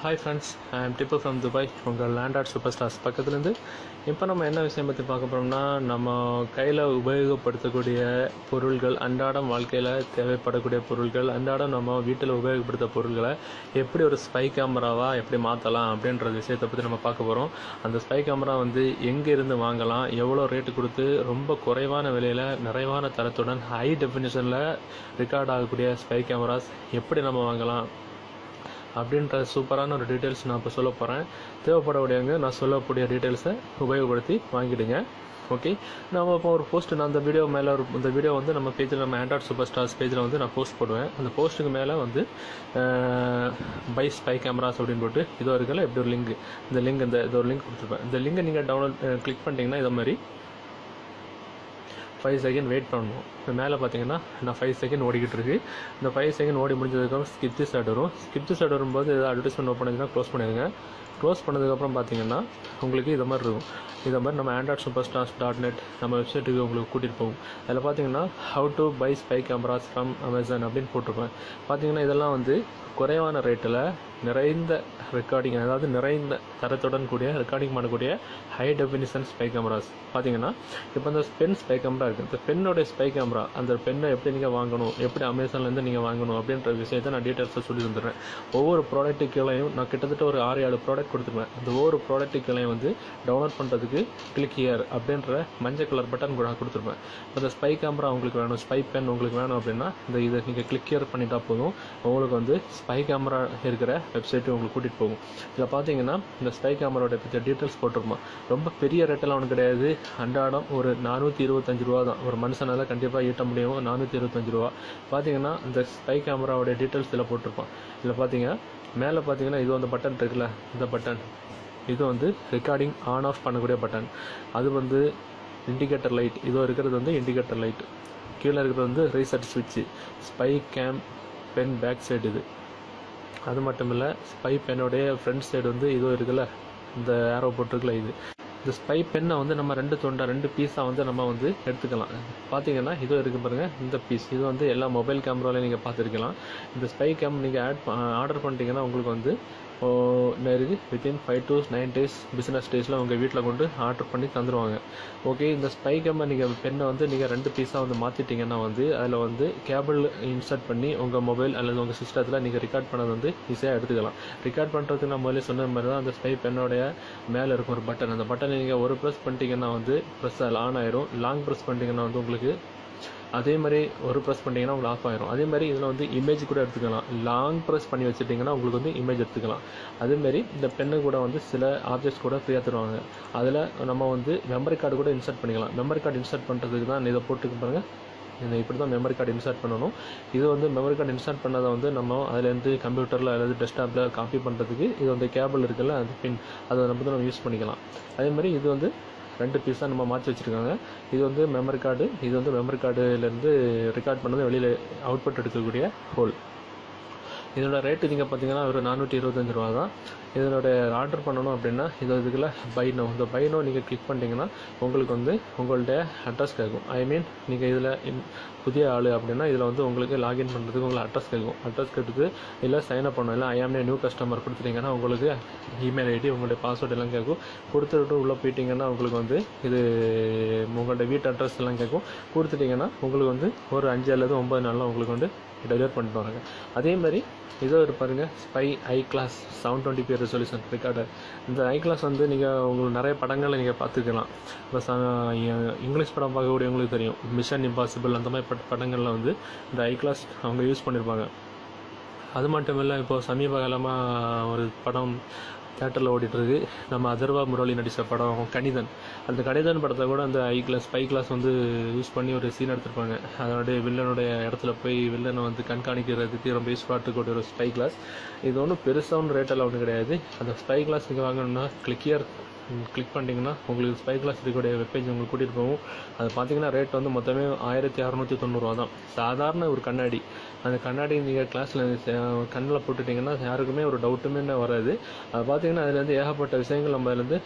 Hi friends I am Tippu from Dubai உங்கள் லேண்டார்ட் super stars பக்கத்துலேருந்து. இப்போ நம்ம என்ன விஷயம் பற்றி பார்க்க போகிறோம்னா நம்ம கையில் உபயோகப்படுத்தக்கூடிய பொருள்கள் அன்றாடம் வாழ்க்கையில் தேவைப்படக்கூடிய பொருள்கள் அன்றாடம் நம்ம வீட்டில் உபயோகப்படுத்த பொருள்களை எப்படி ஒரு ஸ்பை கேமராவாக எப்படி மாற்றலாம் அப்படின்ற விஷயத்தை பற்றி நம்ம பார்க்க போகிறோம் அந்த ஸ்பை கேமரா வந்து எங்கே இருந்து வாங்கலாம் எவ்வளோ ரேட்டு கொடுத்து ரொம்ப குறைவான விலையில் நிறைவான தரத்துடன் ஹை டெஃபினேஷனில் ரெக்கார்ட் ஆகக்கூடிய ஸ்பை கேமராஸ் எப்படி நம்ம வாங்கலாம் அப்படின்ற சூப்பரான ஒரு டீட்டெயில்ஸ் நான் இப்போ சொல்ல போகிறேன் தேவைப்படக்கூடியவங்க நான் சொல்லக்கூடிய டீட்டெயில்ஸை உபயோகப்படுத்தி வாங்கிடுங்க. ஓகே நம்ம இப்போ ஒரு போஸ்ட் நான் அந்த வீடியோ மேலே ஒரு இந்த வீடியோ வந்து நம்ம பேஜில் நம்ம ஆண்ட்ராய்ட் சூப்பர் ஸ்டார்ஸ் பேஜில் வந்து நான் போஸ்ட் போடுவேன். அந்த போஸ்ட்டுக்கு மேலே வந்து பை ஸ்பை கேமராஸ் அப்படின்னு போட்டு இதோ இருக்கல இப்படி ஒரு லிங்க் இந்த லிங்க் இந்த இது ஒரு லிங்க் கொடுத்துருப்பேன். இந்த லிங்கை நீங்கள் டவுன்லோட் கிளிக் பண்ணிட்டீங்கன்னா இதை மாதிரி ஃபைவ் செகண்ட் வெயிட் பண்ணணும். இப்போ மேலே பார்த்தீங்கன்னா நான் ஃபைவ் செகண்ட் ஓடிக்கிட்டு இருக்கு. இந்த ஃபைவ் செகண்ட் ஓடி முடிஞ்சதுக்கப்புறம் ஸ்கிப் திஸ் வரும். ஸ்கிப் திஸ் வரும்போது ஏதாவது அட்வர்டைஸ்மெண்ட் ஓப்பன் ஆச்சுன்னா க்ளோஸ் பண்ணிடுங்க. க்ளோஸ் பண்ணதுக்கப்புறம் பார்த்தீங்கன்னா உங்களுக்கு இதை மாதிரி இருக்கும். இதை மாதிரி நம்ம Android super stars dot net நம்ம வெப்சைட்டுக்கு உங்களுக்கு கூட்டிகிட்டு போகும். அதில் பார்த்தீங்கன்னா how to buy spy cameras from Amazon அப்படின்னு போட்டிருப்பேன் பார்த்தீங்கன்னா இதெல்லாம் வந்து குறைவான ரேட்டில் நிறைந்த ரெக்கார்டிங் அதாவது நிறைந்த தரத்துடன் கூடிய ரெக்கார்டிங் பண்ணக்கூடிய ஹை டெஃபினிஷன் ஸ்பை கேமராஸ் பார்த்தீங்கன்னா இப்போ இந்த பென் ஸ்பை கேமரா இருக்குது இந்த பென்னோட ஸ்பை கேமரா அந்த பென்னை எப்படி நீங்கள் வாங்கணும் எப்படி அமேசான்லேருந்து நீங்கள் வாங்கணும் அப்படின்ற விஷயத்தை நான் டீட்டெயில்ஸாக சொல்லி தந்துடுறேன். ஒவ்வொரு ப்ராடக்ட்டு கீழையும் நான் கிட்டத்தட்ட ஒரு ஆறு ஏழு ப்ராடக்ட் கொடுத்துருவேன். அந்த ஒவ்வொரு ப்ராடக்ட்டு கீழையும் வந்து டவுன்லோட் பண்ணுறதுக்கு கிளிக் ஹியர் அப்படின்ற மஞ்சள் கலர் பட்டன் கூட நான் கொடுத்துருப்பேன் அந்த ஸ்பை கேமரா உங்களுக்கு வேணும் ஸ்பை பென் உங்களுக்கு வேணும் அப்படின்னா இந்த இதை நீங்கள் கிளிக் இயர் பண்ணிட்டா போதும். உங்களுக்கு வந்து ஸ்பை கேமரா இருக்கிற வெப்சைட்டு உங்களுக்கு கூட்டிகிட்டு போகும். இதில் பார்த்தீங்கன்னா இந்த ஸ்பை கேமராவோட பற்றி டீட்டெயில்ஸ் போட்டிருப்போம் ரொம்ப பெரிய ரேட்டெல்லாம் ஒன்றும் கிடையாது. அன்றாடம் ஒரு நானூற்றி இருபத்தஞ்சு ரூபா தான். ஒரு மனுஷனால் கண்டிப்பாக ஈட்ட முடியும். நானூற்றி இருபத்தஞ்சு ரூபா. பார்த்தீங்கன்னா இந்த ஸ்பை கேமராவோட டீட்டெயில்ஸ் இதில் போட்டிருப்பான் இதில் பார்த்தீங்கன்னா மேலே பார்த்தீங்கன்னா இது வந்து பட்டன் இருக்குல்ல? இந்த பட்டன் இது வந்து ரெக்கார்டிங் ஆன் ஆஃப் பண்ணக்கூடிய பட்டன் அது வந்து இண்டிகேட்டர் லைட் இதோ இருக்கிறது வந்து இண்டிகேட்டர் லைட் கீழே இருக்கிறது வந்து ரீசெட் சுவிட்சு spy cam pen back side இது. அது மட்டும் இல்லை ஸ்பை பென்னுடைய ஃப்ரண்ட் சைடு வந்து இதுவும் இருக்குல்ல இந்த ஏரோ போட்டிருக்குல்ல இது. இந்த ஸ்பை பென்னை வந்து நம்ம ரெண்டு தொண்டை ரெண்டு பீஸாக வந்து நம்ம வந்து எடுத்துக்கலாம். பார்த்தீங்கன்னா இதுவும் இருக்குது பாருங்கள் இந்த பீஸ் இது வந்து எல்லா மொபைல் கேமராலையும் நீங்கள் பார்த்துருக்கலாம். இந்த ஸ்பை கேம் நீங்கள் ஆட் ஆர்டர் பண்ணிட்டீங்கன்னா உங்களுக்கு வந்து என்ன இருக்குது within five to nine days business டேஸில் உங்கள் வீட்டில் கொண்டு ஆர்டர் பண்ணி தந்துடுவாங்க ஓகே இந்த ஸ்பை கேமை நீங்கள் பெண்ணை வந்து நீங்கள் ரெண்டு பீஸாக வந்து மாற்றிட்டீங்கன்னா வந்து அதில் வந்து கேபிள் இன்சர்ட் பண்ணி உங்கள் மொபைல் அல்லது உங்கள் சிஸ்டத்தில் நீங்கள் ரெக்கார்ட் பண்ணது வந்து ஈஸியாக எடுத்துக்கலாம். ரெக்கார்ட் பண்ணுறதுக்கு நான் முதல்ல சொன்ன மாதிரி தான் அந்த ஸ்பை பென்னோடைய மேலே இருக்கும் ஒரு பட்டன் அந்த பட்டனை நீங்கள் ஒரு ப்ரெஸ் பண்ணிட்டீங்கன்னா வந்து ப்ரெஸ் அதில் ஆன் ஆயிரும். லாங் ப்ரெஸ் பண்ணிட்டீங்கன்னா வந்து உங்களுக்கு அதே மாதிரி ஒரு ப்ரெஸ் பண்ணிட்டீங்கன்னா உங்களுக்கு ஆஃப் ஆயிரும். அதே மாதிரி இதில் வந்து இமேஜ் கூட எடுத்துக்கலாம். லாங் ப்ரெஸ் பண்ணி வச்சுட்டிங்கன்னா உங்களுக்கு வந்து இமேஜ் எடுத்துக்கலாம். அதேமாரி இந்த பெண்ணு கூட வந்து சில ஆப்ஜெக்ட்ஸ் கூட ஃப்ரீயாக தருவாங்க. அதில் நம்ம வந்து மெமரி கார்டு கூட இன்சர்ட் பண்ணிக்கலாம். மெமரி கார்டு இன்சர்ட் பண்ணுறதுக்கு தான் இதை போட்டுக்கு பாருங்கள் இந்த இப்படி தான் மெமரி கார்டு இன்சர்ட் பண்ணணும். இது வந்து மெமரி கார்டு இன்சர்ட் பண்ணதை வந்து நம்ம அதுலேருந்து கம்ப்யூட்டரில் அல்லது டெஸ்க்டாப்பில் காப்பி பண்ணுறதுக்கு இது வந்து கேபிள் இருக்குல்ல அது பின் அதை நம்ம வந்து நம்ம யூஸ் பண்ணிக்கலாம். அதே மாதிரி இது வந்து ரெண்டு பீஸாக நம்ம மாற்றி வச்சுருக்காங்க. இது வந்து மெமரி கார்டு இது வந்து மெமரி கார்டுலேருந்து ரெக்கார்ட் பண்ணது வெளியில் அவுட்புட் எடுக்கக்கூடிய ஹோல் இதோட ரேட்டு நீங்கள் பார்த்தீங்கன்னா ஒரு நானூற்றி இருபத்தஞ்சி ரூபா தான். இதனோட ஆர்டர் பண்ணணும் அப்படின்னா இது இதுக்குள்ள பைனோ இந்த பைனோ நீங்கள் கிளிக் பண்ணிட்டீங்கன்னா உங்களுக்கு வந்து உங்கள்ட்ட அட்ரஸ் கேட்கும். ஐ மீன் நீங்கள் இதில் புதிய ஆள் அப்படின்னா இதில் வந்து உங்களுக்கு லாகின் பண்ணுறதுக்கு உங்களுக்கு அட்ரஸ் கேட்கும். அட்ரஸ் கேட்டுட்டு இல்லை சைன் அப் பண்ணணும். இல்லை ஐஆம்ஏ நியூ கஸ்டமர் கொடுத்துட்டீங்கன்னா உங்களுக்கு இமெயில் ஐடி உங்களுடைய பாஸ்வேர்ட் எல்லாம் கேட்கும். கொடுத்துட்டு உள்ளே போயிட்டீங்கன்னா உங்களுக்கு வந்து இது உங்கள்ட்ட வீட்டு அட்ரஸ் எல்லாம் கேட்கும். கொடுத்துட்டிங்கன்னா உங்களுக்கு வந்து ஒரு அஞ்சு அல்லது ஒம்பது நாளில் உங்களுக்கு வந்து டெலிவர் பண்ணிட்டு வராங்க அதே மாதிரி இதோ ஒரு spy eye glass seven twenty P resolution recorder இந்த ஐ கிளாஸ் வந்து நீங்கள் உங்களுக்கு நிறைய படங்களை நீங்கள் பார்த்துக்கலாம். இப்போ இங்கிலீஷ் படம் பார்க்கக்கூடியவங்களுக்கு தெரியும். மிஷன் இம்பாசிபிள் அந்த மாதிரி படங்களில் வந்து இந்த ஐ கிளாஸ் அவங்க யூஸ் பண்ணியிருப்பாங்க அது மட்டும் இல்லை இப்போது சமீப காலமாக ஒரு படம் தேட்டரில் ஓடிட்டுருக்கு. நம்ம அதர்வா முரளி நடித்த படம் கணிதன். அந்த கணிதன் படத்தை கூட அந்த ஐ கிளாஸ் ஸ்பை கிளாஸ் வந்து யூஸ் பண்ணி ஒரு சீன் எடுத்திருப்பாங்க. அதனுடைய வில்லனுடைய இடத்துல போய் வில்லனை வந்து கண்காணிக்கிறதுக்கு ரொம்ப யூஸ்ஃபுல்லாக கூட ஒரு ஸ்பை கிளாஸ் இது ஒன்றும் பெருசாக ஒன்றும் ரேட்டெல்லாம் ஒன்றும் கிடையாது. அந்த ஸ்பை கிளாஸ் நீங்கள் வாங்கணும்னா கிளிக்கியாக கிளிக் பண்ணிட்டீங்கன்னா உங்களுக்கு ஸ்பை கிளாஸ் இருக்கக்கூடிய வெப்பேஜ் உங்களுக்கு கூட்டிகிட்டு போகும். அது பார்த்தீங்கன்னா ரேட் வந்து மொத்தமே ஆயிரத்தி அறநூற்றி தொண்ணூறுவா தான். சாதாரண ஒரு கண்ணாடி. அந்த கண்ணாடி நீங்கள் கிளாஸில் கண்ணில் போட்டுட்டிங்கன்னா யாருக்குமே ஒரு டவுட்டுமே வராது. அது பார்த்தீங்கன்னா அதுலேருந்து ஏகப்பட்ட விஷயங்கள் நம்ம அதுலேருந்து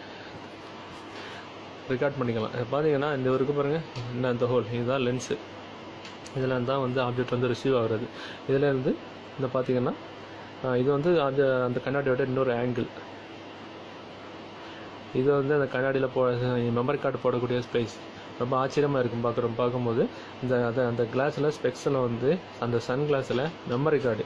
ரெக்கார்ட் பண்ணிக்கலாம். பார்த்தீங்கன்னா இந்த வரைக்கும் பாருங்கள் என்ன அந்த ஹோல் இதுதான் லென்ஸு இதில் தான் வந்து ஆப்ஜெக்ட் வந்து ரிசீவ் ஆகுறது. இதில் இருந்து இந்த பார்த்தீங்கன்னா இது வந்து அந்த அந்த கண்ணாடியோட இன்னொரு ஆங்கிள் இது வந்து அந்த கண்ணாடியில் போ மெமரி கார்டு போடக்கூடிய ஸ்பேஸ் ரொம்ப ஆச்சரியமாக இருக்கும் பார்க்குறோம் பார்க்கும்போது. இந்த அந்த அந்த கிளாஸில் ஸ்பெக்ஸில் வந்து அந்த சன் கிளாஸில் மெமரி கார்டு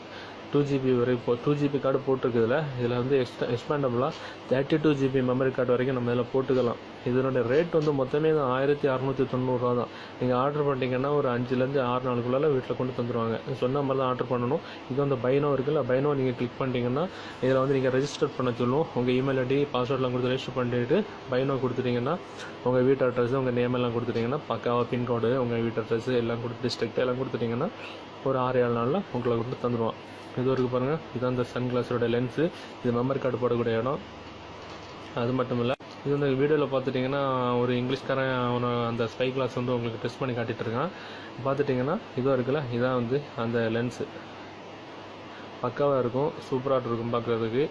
டூ ஜிபி வரை இப்போ டூ ஜிபி கார்டு போட்டிருக்குதுல இதில் வந்து எக்ஸ்ட் எக்ஸ்பேண்டபுளாக thirty two GB memory card வரைக்கும் நம்ம இதில் போட்டுக்கலாம். இதனுடைய ரேட் வந்து மொத்தமே ஆயிரத்தி அறநூற்றி தொண்ணூறுரூவா தான். நீங்கள் ஆர்டர் பண்ணிட்டீங்கன்னா ஒரு அஞ்சுலேருந்து ஆறு நாளுக்குள்ளால வீட்டில் கொண்டு தந்துடுவாங்க சொன்ன மாதிரி தான் ஆர்டர் பண்ணணும். இது வந்து பைனோ இருக்குல்ல பைனோ நீங்கள் கிளிக் பண்ணிட்டீங்கன்னா இதில் வந்து நீங்கள் ரெஜிஸ்டர் பண்ண சொல்லுவோம் உங்கள் இமெயில் ஐடி பாஸ்வேர்ட்லாம் கொடுத்து ரெஜிஸ்டர் பண்ணிட்டு பைனோ கொடுத்துட்டீங்கன்னா உங்கள் வீட்டு அட்ரஸ் உங்கள் நேம் எல்லாம் கொடுத்துட்டீங்கன்னா பக்காவாக பின்கோடு உங்கள் வீட்டு அட்ரஸ் எல்லாம் கொடுத்து டிஸ்ட்ரிக்ட் எல்லாம் கொடுத்துட்டீங்கன்னா ஒரு ஆறு ஏழு நாளில் உங்களை கொண்டு தந்துடுவான் இது வரைக்கும் பாருங்கள் இதுதான் இந்த சன் கிளாஸோட லென்ஸு இது மெமரி கார்டு போடக்கூடிய இடம். அது மட்டும் இல்லை. இது வந்து வீடியோவில் பார்த்துட்டிங்கன்னா ஒரு இங்கிலீஷ்காரன் அவனை அந்த ஸ்பை கிளாஸ் வந்து உங்களுக்கு டெஸ்ட் பண்ணி காட்டிகிட்டு இருக்கான். பார்த்துட்டிங்கன்னா இதுவும் இருக்குல்ல இதான் வந்து அந்த லென்ஸு பக்காவாக இருக்கும். சூப்பராக இருக்கும் பார்க்குறதுக்கு.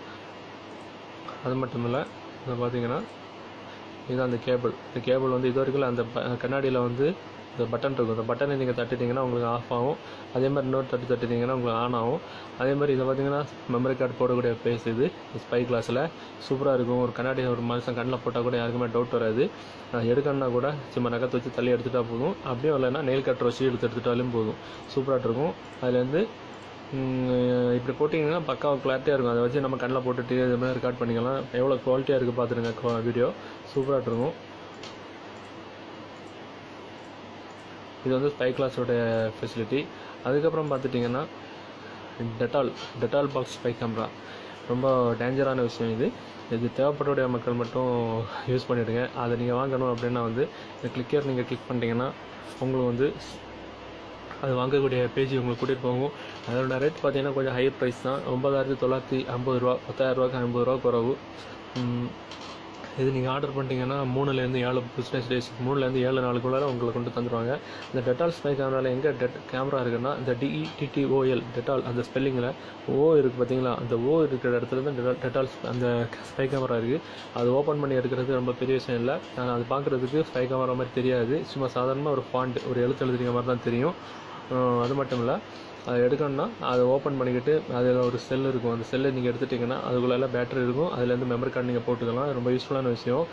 அது மட்டும் இல்லை. இதை பார்த்தீங்கன்னா இதுதான் அந்த கேபிள் இந்த கேபிள் வந்து இது வரைக்கும் அந்த கண்ணாடியில் வந்து இந்த பட்டன் இருக்கும். இந்த பட்டனை நீங்கள் தட்டிட்டீங்கன்னா உங்களுக்கு ஆஃப் ஆகும். அதே மாதிரி இன்னொரு தட்டி தட்டிட்டீங்கன்னா உங்களுக்கு ஆன் ஆகும். அதே மாதிரி இதை பார்த்தீங்கன்னா மெமரி கார்டு போடக்கூடிய பேஸ் இது ஸ்பை கிளாஸில் சூப்பராக இருக்கும். ஒரு கண்ணாடி ஒரு மனுஷன் கண்ணில் போட்டால் கூட யாருக்குமே டவுட் வராது. எடுக்கணும்னா கூட சும்மா நகத்தை வச்சு தள்ளி எடுத்துட்டா போதும். அப்படியே இல்லைன்னா நெயில் கட்டர் வச்சு எடுத்து எடுத்துட்டாலும் போதும். சூப்பராக இருக்கும். அதுலேருந்து இப்படி போட்டிங்கன்னா பக்காவாக கிளாரிட்டியாக இருக்கும். அதை வச்சு நம்ம கண்ணில் போட்டுட்டு இது மாதிரி ரெக்கார்ட் பண்ணிக்கலாம். எவ்வளோ குவாலிட்டியாக இருக்குது பார்த்துருங்க வீடியோ சூப்பராக இருக்கும். இது வந்து ஸ்பை கிளாஸோட ஃபெசிலிட்டி அதுக்கப்புறம் பார்த்துட்டிங்கன்னா Dettol Dettol box spy camera ரொம்ப டேஞ்சரான விஷயம் இது. இது தேவைப்படக்கூடிய மக்கள் மட்டும் யூஸ் பண்ணிவிடுங்க அதை நீங்கள் வாங்கணும் அப்படின்னா வந்து இந்த கிளிக்கர் நீங்கள் கிளிக் பண்ணிட்டீங்கன்னா உங்களுக்கு வந்து அது வாங்கக்கூடிய பேஜ் உங்களுக்கு கூட்டிகிட்டு போகும். அதோட ரேட் பார்த்தீங்கன்னா கொஞ்சம் ஹை ப்ரைஸ் தான். ஒன்பதாயிரத்தி தொள்ளாயிரத்தி ஐம்பது ரூபா பத்தாயிரரூவாக்கு ஐம்பது ரூபா குறவு. இது நீங்கள் ஆர்டர் பண்ணிட்டீங்கன்னா மூணுலேருந்து ஏழு பிஸ்னஸ் டேஸ் மூணுலேருந்து ஏழு நாளுக்குள்ளார உங்களுக்கு கொண்டு தந்துடுவாங்க இந்த டெட்டால் ஸ்பை கேமராவில் எங்கே டெட் கேமரா இருக்குன்னா இந்த டிஇடிடிஓஎல் டெட்டால் அந்த ஸ்பெல்லிங்கில் ஓ இருக்குது பார்த்தீங்களா அந்த ஓ இருக்கிற இடத்துல தான் டெட்டால் டெட்டால் அந்த ஸ்பை கேமரா இருக்குது அது ஓப்பன் பண்ணி எடுக்கிறது ரொம்ப பெரிய விஷயம் இல்லை. ஆனால் அது பார்க்குறதுக்கு ஸ்பை கேமரா மாதிரி தெரியாது. சும்மா சாதாரணமாக ஒரு ஃபாண்ட் ஒரு எழுத்து எழுதுகிற மாதிரி தான் தெரியும் அது மட்டும் இல்லை. அதை எடுக்கணும்னா அதை ஓப்பன் பண்ணிக்கிட்டு அதில் ஒரு செல் இருக்கும். அந்த செல்லை நீங்கள் எடுத்துட்டிங்கன்னா அதுக்குள்ளே பேட்டரி இருக்கும். அதுலேருந்து மெமரி கார்டு நீங்கள் போட்டுக்கலாம். ரொம்ப யூஸ்ஃபுல்லான விஷயம்.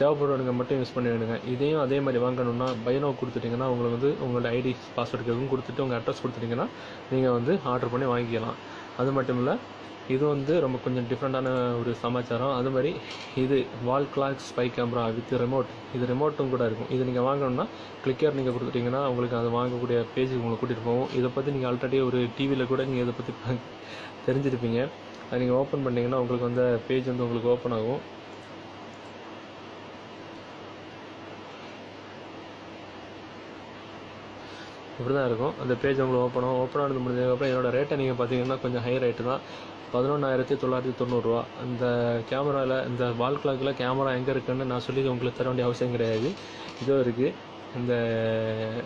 தேவைப்படுறவங்க மட்டும் யூஸ் பண்ணிவிடுங்க இதையும் அதே மாதிரி வாங்கணும்னா பைனோ கொடுத்துட்டிங்கன்னா உங்களுக்கு வந்து உங்களோட ஐடி பாஸ்வேர்டு கேட்கும் கொடுத்துட்டு உங்கள் அட்ரஸ் கொடுத்துட்டிங்கன்னா நீங்கள் வந்து ஆர்டர் பண்ணி வாங்கிக்கலாம். அது மட்டும் இல்லை இது வந்து ரொம்ப கொஞ்சம் டிஃப்ரெண்ட்டான ஒரு சமாச்சாரம். அது மாதிரி இது wall clock spy camera with remote இது ரிமோட்டும் கூட இருக்கும். இது நீங்கள் வாங்கணும்னா கிளிக்கர் நீங்கள் கொடுத்துட்டிங்கன்னா உங்களுக்கு அதை வாங்கக்கூடிய பேஜுக்கு உங்களை கூட்டிகிட்டு போகும். இதை பற்றி நீங்கள் ஆல்ரெடி ஒரு டிவியில் கூட நீங்கள் இதை பற்றி தெரிஞ்சிருப்பீங்க. அதை நீங்கள் ஓப்பன் பண்ணிங்கன்னா உங்களுக்கு வந்து பேஜ் வந்து உங்களுக்கு ஓப்பன் ஆகும். இப்படி தான் இருக்கும். அந்த பேஜ் உங்களுக்கு ஓப்பன் ஆகும். ஓப்பன் ஆனது முடிஞ்சதுக்கப்புறம் என்னோடய ரேட்டை நீங்கள் பார்த்தீங்கன்னா கொஞ்சம் ஹை ரேட்டு தான். பதினொன்றாயிரத்தி தொள்ளாயிரத்தி தொண்ணூறுரூவா அந்த கேமராவில் இந்த வால் கிளாக்கில் கேமரா எங்கே இருக்குன்னு நான் சொல்லி உங்களுக்கு தர வேண்டிய அவசியம் கிடையாது. இதோ இருக்குது இந்த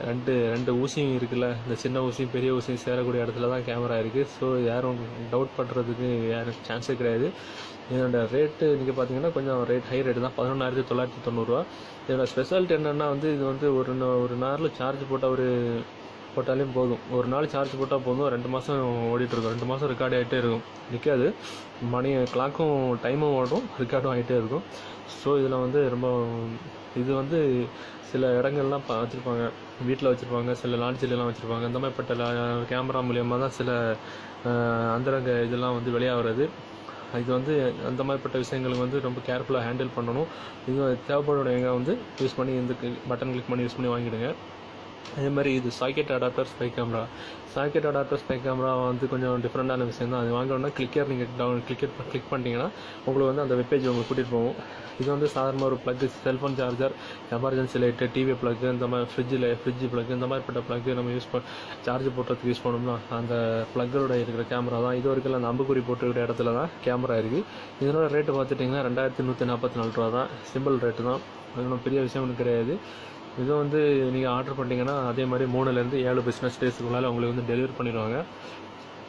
ரெண்டு ரெண்டு ஊசியும் இருக்குல்ல இந்த சின்ன ஊசியும் பெரிய ஊசியும் சேரக்கூடிய இடத்துல தான் கேமரா இருக்குது ஸோ யாரும் டவுட் பண்ணுறதுக்கு யாரும் சான்ஸே கிடையாது. இதோட ரேட்டு நீங்கள் பார்த்தீங்கன்னா கொஞ்சம் ரேட் ஹை ரேட்டு தான். பதினொன்றாயிரத்தி தொள்ளாயிரத்தி தொண்ணூறுரூவா இதோட ஸ்பெஷாலிட்டி என்னென்னா வந்து இது வந்து ஒரு ஒரு நேரில் சார்ஜ் போட்டால் ஒரு போட்டாலே போதும். ஒரு நாள் சார்ஜ் போட்டால் போதும். ரெண்டு மாதம் ஓடிட்டுருக்கும். ரெண்டு மாதம் ரெக்கார்ட் ஆகிட்டே இருக்கும். நிற்காது மணி கிளாக்கும் டைமும் ஓடும். ரெக்கார்டும் ஆகிட்டே இருக்கும். ஸோ இதில் வந்து ரொம்ப இது வந்து சில இடங்கள்லாம் பா வச்சுருப்பாங்க. வீட்டில் வச்சுருப்பாங்க சில லாட்ஜிலலாம் வச்சுருப்பாங்க. இந்த மாதிரிப்பட்ட கேமரா மூலியமாக தான் சில அந்தரங்க இதெல்லாம் வந்து வெளியாகிறது. இது வந்து அந்த மாதிரிப்பட்ட விஷயங்களுக்கு வந்து ரொம்ப கேர்ஃபுல்லாக ஹேண்டில் பண்ணணும். இது தேவைப்படுறவங்க வந்து யூஸ் பண்ணி இந்த பட்டன் கிளிக் பண்ணி யூஸ் பண்ணி வாங்கிடுங்க. அதே மாதிரி இது socket adapter spy camera socket adapter spy camera வந்து கொஞ்சம் டிஃப்ரெண்ட்டான விஷயம் தான். அது வாங்கணும்னா கிளிக்கர் நீங்கள் டவுன் கிளிக்கர் கிளிக் பண்ணிட்டீங்கன்னா உங்களுக்கு வந்து அந்த வெப்பேஜ் உங்களுக்கு கூட்டிகிட்டு போகும். இது வந்து சாதாரண ஒரு plug cellphone charger emergency light TV plug இந்த மாதிரி ஃப்ரிட்ஜில் ஃப்ரிட்ஜ் ப்ளக் இந்த மாதிரிப்பட்ட ப்ளக்கு நம்ம யூஸ் பண்ண சார்ஜ் போடுறதுக்கு யூஸ் பண்ணோம்னா அந்த ப்ளக்கோட இருக்கிற கேமரா தான். இது வரைக்கும் அந்த அம்புக்குறி போட்டுக்கிற இடத்துல தான் கேமரா இருக்குது இதனோட ரேட்டு பார்த்துட்டிங்கன்னா ரெண்டாயிரத்தி நூற்றி நாற்பத்தி நாலு ரூபா தான். சிம்பிள் ரேட்டு தான். அது ஒன்றும் பெரிய விஷயம் ஒன்றும் கிடையாது. இது வந்து நீங்கள் ஆர்டர் பண்ணிட்டீங்கன்னா அதே மாதிரி மூணுலேருந்து ஏழு பிஸ்னஸ் டேஸுக்குள்ளால உங்களுக்கு வந்து டெலிவரி பண்ணிடுவாங்க.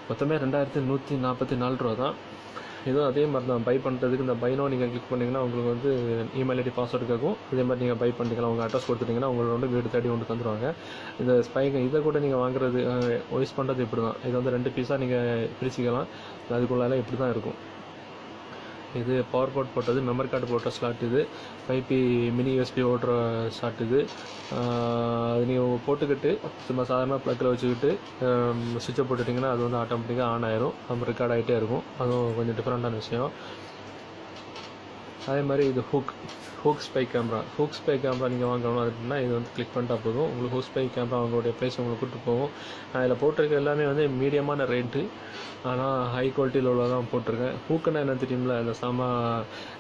மொத்தமே ரெண்டாயிரத்தி நூற்றி நாற்பத்தி நாலு ரூபா தான் இதுவும் அதே மாதிரி தான் பை பண்ணுறதுக்கு இந்த பைனோ நீங்கள் கிளிக் பண்ணிங்கன்னா உங்களுக்கு வந்து இமெயில் ஐடி பாஸ்வேர்டு கேட்கும். இதே மாதிரி நீங்கள் பை பண்ணிக்கலாம். உங்கள் அட்ரஸ் கொடுத்துட்டிங்கன்னா உங்களை வந்து வீடு தேடி கொண்டு தந்துடுவாங்க இந்த ஸ்பைக்கு இதை கூட நீங்கள் வாங்குறது ஒய்ஸ் பண்ணுறது இப்படி தான் இது வந்து ரெண்டு பீஸாக நீங்கள் பிரிச்சுக்கலாம். அதுக்குள்ளால இப்படி தான் இருக்கும். இது பவர் போர்ட் போட்டது மெமரி கார்டு போட்ட ஸ்லாட் இது ஃபைவ் பி மினி யூஎஸ்பி ஓட்டுற ஸ்லாட் இது. அது நீங்கள் போட்டுக்கிட்டு சும்மா சாதாரண ப்ளக்கில் வச்சுக்கிட்டு சுவிட்சை போட்டுட்டிங்கன்னா அது வந்து ஆட்டோமேட்டிக்காக ஆன் ஆயிரும். நம்ம ரெக்கார்ட் ஆகிட்டே இருக்கும். அதுவும் கொஞ்சம் டிஃப்ரெண்ட்டான விஷயம். அதே மாதிரி இது hook hook spy camera hook spy camera நீங்கள் வாங்கணும் அப்படின்னா இது வந்து கிளிக் பண்ணிட்டா போதும். உங்களுக்கு ஹூக் ஸ்பை கேமரா அவங்களுடைய ப்ரைஸ் உங்களுக்கு கூட்டு போகும். அதில் போட்டிருக்க எல்லாமே வந்து மீடியமான ரேட்டு ஆனால் ஹை குவாலிட்டியில் உள்ளதான் போட்டிருக்கேன். ஹூக்குன்னா என்ன தெரியுமில்ல? இந்த சாமா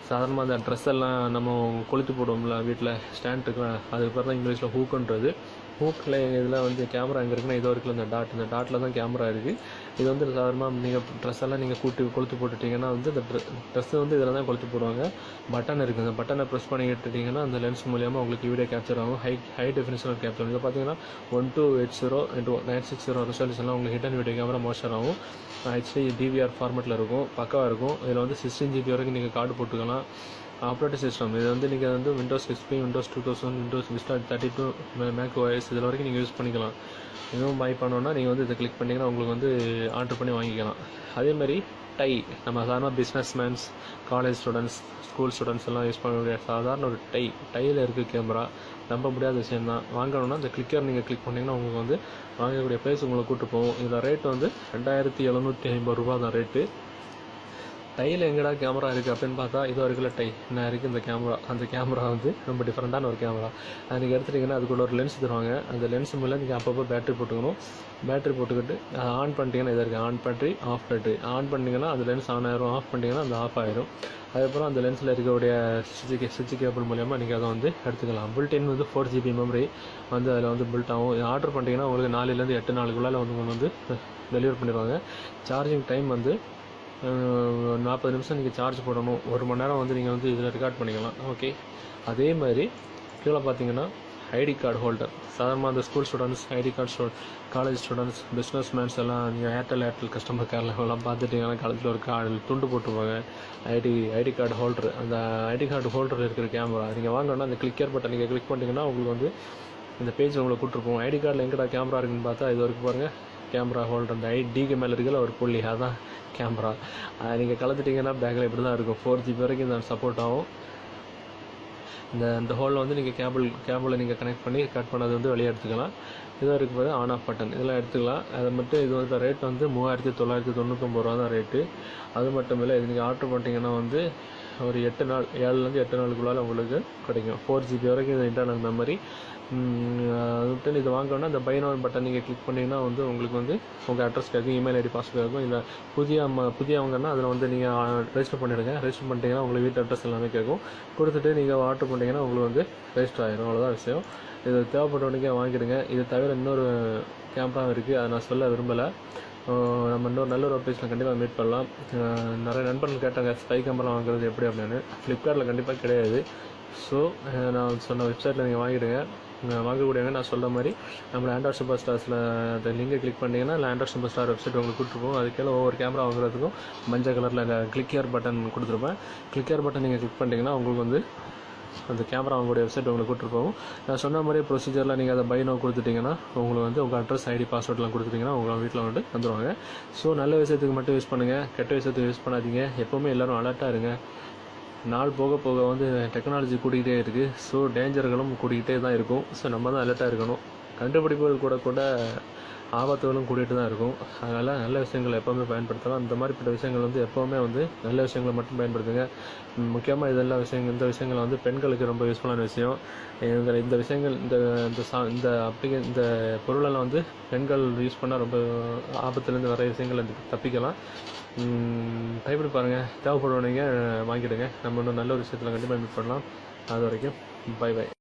சாதாரணமாக அந்த ட்ரெஸ் எல்லாம் நம்ம கொளுத்து போடுவோம்ல வீட்டில் ஸ்டாண்ட் இருக்கலாம் அதுக்கு பேர் தான் இங்கிலீஷில் ஹூக்குன்றது ஹூக்கில் இதில் வந்து கேமரா எங்கே இருக்குன்னா இதோ இருக்குல்ல இந்த டாட் இந்த டாட்டில் தான் கேமரா இருக்குது இது வந்து சாதாரணமாக நீங்கள் ட்ரெஸ் எல்லாம் நீங்கள் கூட்டி கொளுத்து போட்டுட்டிங்கன்னா வந்து இந்த ட்ரெஸ் வந்து இதில் தான் கொளுத்து போடுவாங்க. பட்டன் இருக்குது அந்த பட்டனை ப்ரெஸ் பண்ணி எடுத்துட்டிங்கன்னா அந்த லென்ஸ் மூலியமாக உங்களுக்கு வீடியோ கேப்சர் ஆகும். ஹை ஹை டெஃபினிஷனில் கேப்சர் இதை பார்த்தீங்கன்னா one two eight zero into nine six zero ரெசல்யூஷன்லாம் உங்களுக்கு ஹிட்டன் வீடியோ கேமரா மோஷன் ஆகும். ஹெச்டி டிவிஆர் ஃபார்மேட்டில் இருக்கும். பக்காவாக இருக்கும். இதில் வந்து சிக்ஸ்டீன் ஜிபி வரைக்கும் நீங்கள் கார்டு போட்டுக்கலாம். ஆப்ரேட்டிங் சிஸ்டம் இது வந்து நீங்கள் வந்து Windows XP Windows two thousand Windows Vista thirty two Mac OS இதில் வரைக்கும் நீங்கள் யூஸ் பண்ணிக்கலாம். இதுவும் பை பண்ணோன்னா நீங்கள் வந்து இதை கிளிக் பண்ணிங்கன்னா உங்களுக்கு வந்து ஆர்டர் பண்ணி வாங்கிக்கலாம். அதே மாதிரி டை நம்ம சாதாரண business mans college students school students எல்லாம் யூஸ் பண்ணக்கூடிய சாதாரண ஒரு டை டையில் இருக்குது கேமரா நம்ப முடியாத விஷயம் தான் வாங்கணும்னா இந்த கிளிக்கர் நீங்கள் கிளிக் பண்ணிங்கன்னா உங்களுக்கு வந்து வாங்கக்கூடிய ப்ரைஸ் உங்களை கூட்டு போகும். இதில் ரேட் வந்து ரெண்டாயிரத்தி எழுநூற்றி ஐம்பது ரூபா தான் ரேட்டு டையில் எங்கடா கேமரா இருக்குது அப்படின்னு பார்த்தா இதோ இருக்குல்ல டை. நான் இருக்குது இந்த கேமரா அந்த கேமரா வந்து ரொம்ப டிஃப்ரெண்ட்டான ஒரு கேமரா அன்றைக்கி எடுத்துட்டிங்கன்னா அதுக்குள்ள ஒரு லென்ஸ் தருவாங்க. அந்த லென்ஸ் மூலம் நீங்கள் அப்பப்போ பேட்டரி போட்டுக்கணும். பேட்டரி போட்டுக்கிட்டு ஆன் பண்ணிட்டீங்கன்னா இதாக இருக்குது on battery off battery on பண்ணிங்கன்னா அந்த லென்ஸ் ஆன் ஆயிரும். ஆஃப் பண்ணிங்கன்னா அந்த ஆஃப் ஆயிரும். அதுக்கப்புறம் அந்த லென்ஸில் இருக்கக்கூடிய சுவிட்ச் சுவிட்ச் கேபிள் மூலியமாக நீங்கள் அதை வந்து எடுத்துக்கலாம். புல்டின் வந்து ஃபோர் ஜிபி மெமரி வந்து அதில் வந்து பில்ட் ஆகும். ஆர்டர் பண்ணிட்டீங்கன்னா உங்களுக்கு நாலுலேருந்து எட்டு நாளுக்குள்ளால் வந்து உங்களுக்கு வந்து டெலிவரி பண்ணிடுவாங்க. சார்ஜிங் டைம் வந்து நாற்பது நிமிஷம் நீங்கள் சார்ஜ் போடணும். ஒரு மணி நேரம் வந்து நீங்கள் வந்து இதில் ரெக்கார்ட் பண்ணிக்கலாம். ஓகே அதே மாதிரி கீழே பார்த்தீங்கன்னா ஐடி கார்டு ஹோல்டர் சாதாரணமாக அந்த school students ID card stu college students business mans எல்லாம் நீங்கள் ஏர்டெல் ஏர்டெல் கஸ்டமர் கேரில் எல்லாம் பார்த்துட்டிங்கன்னா காலத்தில் ஒரு கார்டு துண்டு போட்டுருவாங்க. ஐடி ஐடி கார்டு ஹோல்டர் அந்த ஐடி கார்டு ஹோல்டர் இருக்கிற கேமரா நீங்கள் வாங்கணும்னா அந்த கிளிக்கர் பட்டன் நீங்கள் கிளிக் பண்ணிட்டீங்கன்னா உங்களுக்கு வந்து இந்த பேஜ் உங்களை கூட்டிருப்போம் ஐடி கார்டில் எங்கடா கேமரா இருக்குன்னு பார்த்தா இது வரைக்கும் பாருங்கள் கேமரா ஹோல்டர் அந்த ஐடிக்கு மேலே இருக்கிற ஒரு புள்ளி. அதான் கேமரா. நீங்கள் கலந்துட்டிங்கன்னா பேக்கில் இப்படி தான் இருக்கும். ஃபோர் ஜிபி வரைக்கும் இந்த சப்போர்ட் ஆகும். இந்த இந்த ஹோலில் வந்து நீங்கள் கேபிள் கேபிளை நீங்கள் கனெக்ட் பண்ணி கட் பண்ணது வந்து வெளியே எடுத்துக்கலாம். இதாக இருக்குது ஆன் ஆஃப் பட்டன் இதெல்லாம் எடுத்துக்கலாம். அதை மட்டும் இது வந்து ரேட் வந்து மூவாயிரத்தி தொள்ளாயிரத்தி தொண்ணூற்றொம்பது ரூபா தான் ரேட்டு அது மட்டும் இல்லை இது நீங்கள் ஆர்டர் பண்ணிட்டீங்கன்னா வந்து ஒரு எட்டு நாள் ஏழுலேருந்து எட்டு நாளுக்குள்ளால உங்களுக்கு கிடைக்கும். ஃபோர் ஜிபி வரைக்கும் இது இன்டர்னல் மெமரி அது விட்டு இது வாங்கணும்னா இந்த பை பட்டன் நீங்கள் கிளிக் பண்ணிங்கன்னா வந்து உங்களுக்கு வந்து உங்கள் அட்ரஸ் கேட்கும் இமெயில் ஐடி பாஸ்வேர்ட் கேட்கும் இல்லை புதிய ம புதியவங்கன்னா அதில் வந்து நீங்கள் ரெஜிஸ்டர் பண்ணிவிடுங்க ரெஜிஸ்டர் பண்ணிட்டீங்கன்னா உங்களுக்கு வீட்டு அட்ரஸ் எல்லாமே கேட்கும். கொடுத்துட்டு நீங்கள் ஆர்டர் பண்ணிட்டீங்கன்னா உங்களுக்கு வந்து ரெஜிஸ்டர் ஆயிரும். அவ்வளோதான் விஷயம். இது தேவைப்பட்டவனுக்கே வாங்கிடுங்க. இது தவிர இன்னொரு கேமராவும் இருக்குது அதை நான் சொல்ல விரும்பலை. நம்ம இன்னொரு நல்ல ஒரு ஆஃபீஸில் கண்டிப்பாக மீட் பண்ணலாம். நிறைய நண்பர்கள் கேட்டாங்க ஸ்பை கேமரா வாங்குறது எப்படி அப்படின்னு. ஃப்ளிப்கார்ட்டில் கண்டிப்பாக கிடையாது. ஸோ நான் சொன்ன வெப்சைட்டில் நீங்கள் வாங்கிடுங்க. வாங்கக்கூடியவங்க நான் சொல்ல மாதிரி நம்ம ஆண்ட்ராய்ட் சூப்பர் ஸ்டார்ஸில் அந்த லிங்கை கிளிக் பண்ணிங்கன்னா ஆண்ட்ராய்ட் சூப்பர் ஸ்டார் வெப்சைட் உங்களுக்கு கொடுத்துருப்போம். அது ஒவ்வொரு கேமரா வாங்குறதுக்கும் மஞ்சள் கலரில் கிளிக்கியர் பட்டன் கொடுத்துருப்பேன். கிளிக்கியர் பட்டன் நீங்கள் கிளிக் பண்ணிட்டீங்கன்னா உங்களுக்கு வந்து அந்த கேமரா அவங்களுடைய வெப்சைட் உங்களுக்கு கூட்டிருப்போம் நான் சொன்ன மாதிரி ப்ரொசீஜரில் நீங்கள் அதை பயணம் கொடுத்துட்டிங்கன்னா உங்களுக்கு வந்து உங்கள் அட்ரஸ் ஐடி பாஸ்வேர்ட்லாம் கொடுத்துட்டிங்கன்னா உங்கள் வீட்டில் வந்துட்டு வந்துடுவாங்க ஸோ நல்ல விஷயத்துக்கு மட்டும் யூஸ் பண்ணுங்கள் கெட்ட விஷயத்துக்கு யூஸ் பண்ணாதீங்க. எப்போவுமே எல்லோரும் அலர்ட்டாக இருங்க. நாள் போக போக வந்து டெக்னாலஜி கூட்டிகிட்டே இருக்குது ஸோ டேஞ்சர்களும் கூட்டிகிட்டே தான் இருக்கும். ஸோ நம்ம தான் அலர்ட்டாக இருக்கணும். கண்டுபிடிப்புகள் கூட கூட ஆபத்துகளும் கூடிட்டு தான் இருக்கும். அதனால் நல்ல விஷயங்களை எப்போவுமே பயன்படுத்தலாம். இந்த மாதிரிப்பட்ட விஷயங்கள் வந்து எப்போவுமே வந்து நல்ல விஷயங்களை மட்டும் பயன்படுத்துங்க. முக்கியமாக இதெல்லாம் விஷயங்கள் இந்த விஷயங்கள் வந்து பெண்களுக்கு ரொம்ப யூஸ்ஃபுல்லான விஷயம். இந்த இந்த விஷயங்கள் இந்த இந்த சா இந்த அப்ளிகே இந்த பொருளெல்லாம் வந்து பெண்கள் யூஸ் பண்ணால் ரொம்ப ஆபத்துலேருந்து நிறைய விஷயங்கள் தப்பிக்கலாம். ட்ரை பண்ணி பாருங்கள் தேவைப்படுவீங்க வாங்கிடுங்க. நம்ம இன்னும் நல்ல ஒரு விஷயத்தில் கண்டிப்பாக மீட் பண்ணலாம். அது வரைக்கும் பை பை